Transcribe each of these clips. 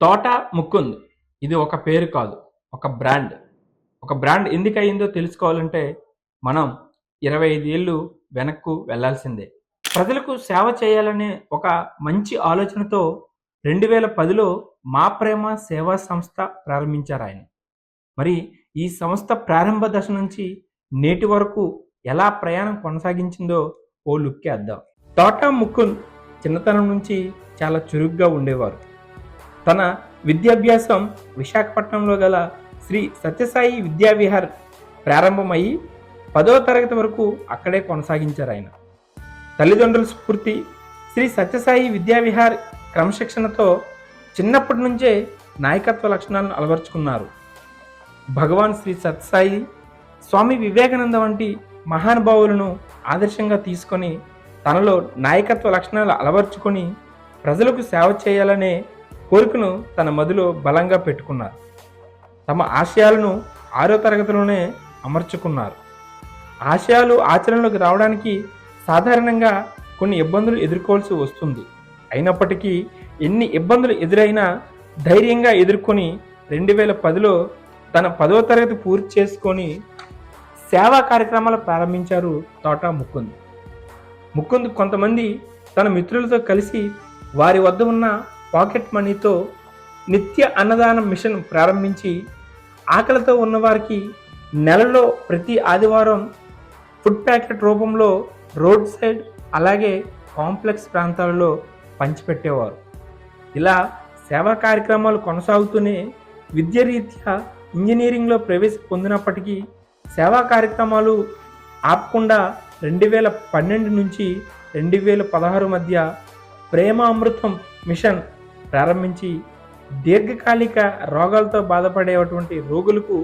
తోట ముక్కుంద్. ఇది ఒక పేరు కాదు ఒక బ్రాండ్. ఒక బ్రాండ్ ఎందుకు అయిందో తెలుసుకోవాలంటే మనం ఇరవై ఐదు ఏళ్ళు వెనక్కు వెళ్ళాల్సిందే ప్రజలకు సేవ చేయాలనే ఒక మంచి ఆలోచనతో రెండు వేల పదిలో మా ప్రేమ సేవా సంస్థ ప్రారంభించారు ఆయన. మరి ఈ సంస్థ ప్రారంభ దశ నుంచి నేటి వరకు ఎలా ప్రయాణం కొనసాగించిందో ఓ లుక్కి వేద్దాం టాటా ముకుంద్ చిన్నతనం నుంచి చాలా చురుగ్గా ఉండేవారు. తన విద్యాభ్యాసం విశాఖపట్నంలో గల శ్రీ సత్యసాయి విద్యావిహార్ ప్రారంభమయ్యి పదో తరగతి వరకు అక్కడే కొనసాగించారు ఆయన. తల్లిదండ్రుల స్ఫూర్తి శ్రీ సత్యసాయి విద్యావిహార్ క్రమశిక్షణతో చిన్నప్పటి నుంచే నాయకత్వ లక్షణాలను అలవర్చుకున్నారు. భగవాన్ శ్రీ సత్యసాయి స్వామి వివేకానంద వంటి మహానుభావులను ఆదర్శంగా తీసుకొని తనలో నాయకత్వ లక్షణాలు అలవర్చుకొని ప్రజలకు సేవ చేయాలనే కోరికను తన మదిలో బలంగా పెట్టుకున్నారు. తమ ఆశయాలను ఆరో తరగతిలోనే అమర్చుకున్నారు. ఆశయాలు ఆచరణలోకి రావడానికి సాధారణంగా కొన్ని ఇబ్బందులు ఎదుర్కోవాల్సి వస్తుంది. అయినప్పటికీ ఎన్ని ఇబ్బందులు ఎదురైనా ధైర్యంగా ఎదుర్కొని రెండు వేల పదిలో తన పదో తరగతి పూర్తి చేసుకొని సేవా కార్యక్రమాలు ప్రారంభించారు తోటా ముకుంద్. ముకుంద్ కొంతమంది తన మిత్రులతో కలిసి వారి వద్ద ఉన్న పాకెట్ మనీతో నిత్య అన్నదానం మిషన్ ప్రారంభించి ఆకలితో ఉన్నవారికి నెలలో ప్రతి ఆదివారం ఫుడ్ ప్యాకెట్ రూపంలో రోడ్ సైడ్ అలాగే కాంప్లెక్స్ ప్రాంతాలలో పంచిపెట్టేవారు. ఇలా సేవా కార్యక్రమాలు కొనసాగుతూనే విద్యరీత్యా ఇంజనీరింగ్లో ప్రవేశ పొందినప్పటికీ సేవా కార్యక్రమాలు ఆపకుండా రెండు వేల పన్నెండు నుంచి రెండు వేల పదహారు మధ్య ప్రేమామృతం మిషన్ ప్రారంభించి దీర్ఘకాలిక రోగాలతో బాధపడేటువంటి రోగులకు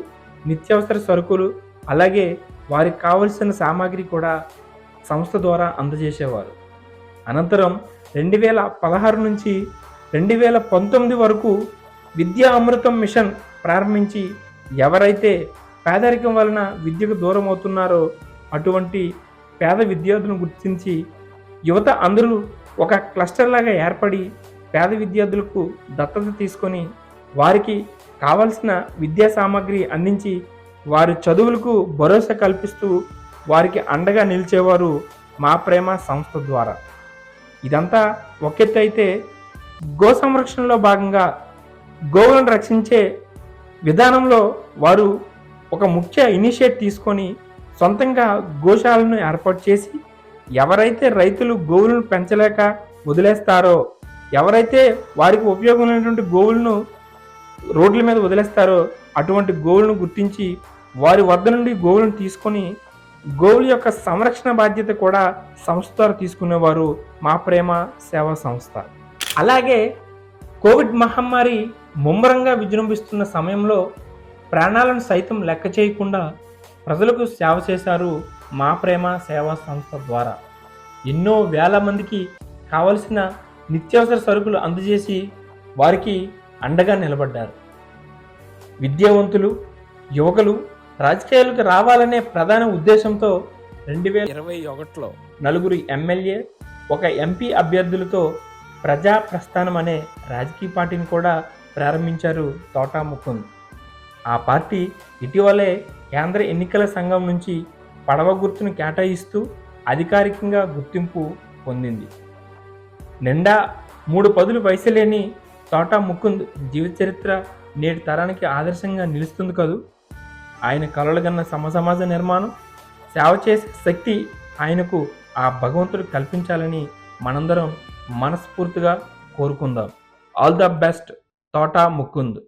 నిత్యావసర సరుకులు అలాగే వారికి కావలసిన సామాగ్రి కూడా సంస్థ ద్వారా అందజేసేవారు. అనంతరం రెండు వేల పదహారు నుంచి రెండు వేల పంతొమ్మిది వరకు విద్యా అమృతం మిషన్ ప్రారంభించి ఎవరైతే పేదరికం వలన విద్యకు దూరం అవుతున్నారో అటువంటి పేద విద్యార్థులను గుర్తించి యువత అందరూ ఒక క్లస్టర్ లాగా ఏర్పడి పేద విద్యార్థులకు దత్తత తీసుకొని వారికి కావలసిన విద్యా సామాగ్రి అందించి వారి చదువులకు భరోసా కల్పిస్తూ వారికి అండగా నిలిచేవారు మా ప్రేమ సంస్థ ద్వారా. ఇదంతా ఒకెత్తు అయితే గో సంరక్షణలో భాగంగా గోవులను రక్షించే విధానంలో వారు ఒక ముఖ్య ఇనిషియేట్ తీసుకొని సొంతంగా గోశాలను ఏర్పాటు చేసి ఎవరైతే రైతులు గోవులను పెంచలేక వదిలేస్తారో ఎవరైతే వారికి ఉపయోగమైనటువంటి గోవులను రోడ్ల మీద వదిలేస్తారో అటువంటి గోవులను గుర్తించి వారి వద్ద నుండి గోవులను తీసుకొని గోవుల యొక్క సంరక్షణ బాధ్యత కూడా సంస్థ ద్వారా తీసుకునేవారు మా ప్రేమ సేవా సంస్థ. అలాగే కోవిడ్ మహమ్మారి ముమ్మరంగా విజృంభిస్తున్న సమయంలో ప్రాణాలను సైతం లెక్క చేయకుండా ప్రజలకు సేవ చేశారు మా ప్రేమ సేవా సంస్థ ద్వారా. ఎన్నో వేల మందికి కావలసిన నిత్యావసర సరుకులు అందజేసి వారికి అండగా నిలబడ్డారు. విద్యావంతులు యువకులు రాజకీయాలకు రావాలనే ప్రధాన ఉద్దేశంతో రెండు వేల ఇరవై ఒకటిలో నలుగురు ఎమ్మెల్యే ఒక ఎంపీ అభ్యర్థులతో ప్రజా ప్రస్థానం అనే రాజకీయ పార్టీని కూడా ప్రారంభించారు తోటా ముకుంద్. ఆ పార్టీ ఇటీవలే కేంద్ర ఎన్నికల సంఘం నుంచి పడవ గుర్తును కేటాయిస్తూ అధికారికంగా గుర్తింపు పొందింది. నిండా మూడు పదులు వయసులేని తోటా ముకుంద్ జీవిత చరిత్ర నేటి తరానికి ఆదర్శంగా నిలుస్తుంది కదూ? ఆయన కలలు కన్న సమసమాజ నిర్మాణం సేవ చేసే శక్తి ఆయనకు ఆ భగవంతుడు కల్పించాలని మనందరం మనస్ఫూర్తిగా కోరుకుందాం. All the best Thota Mukund.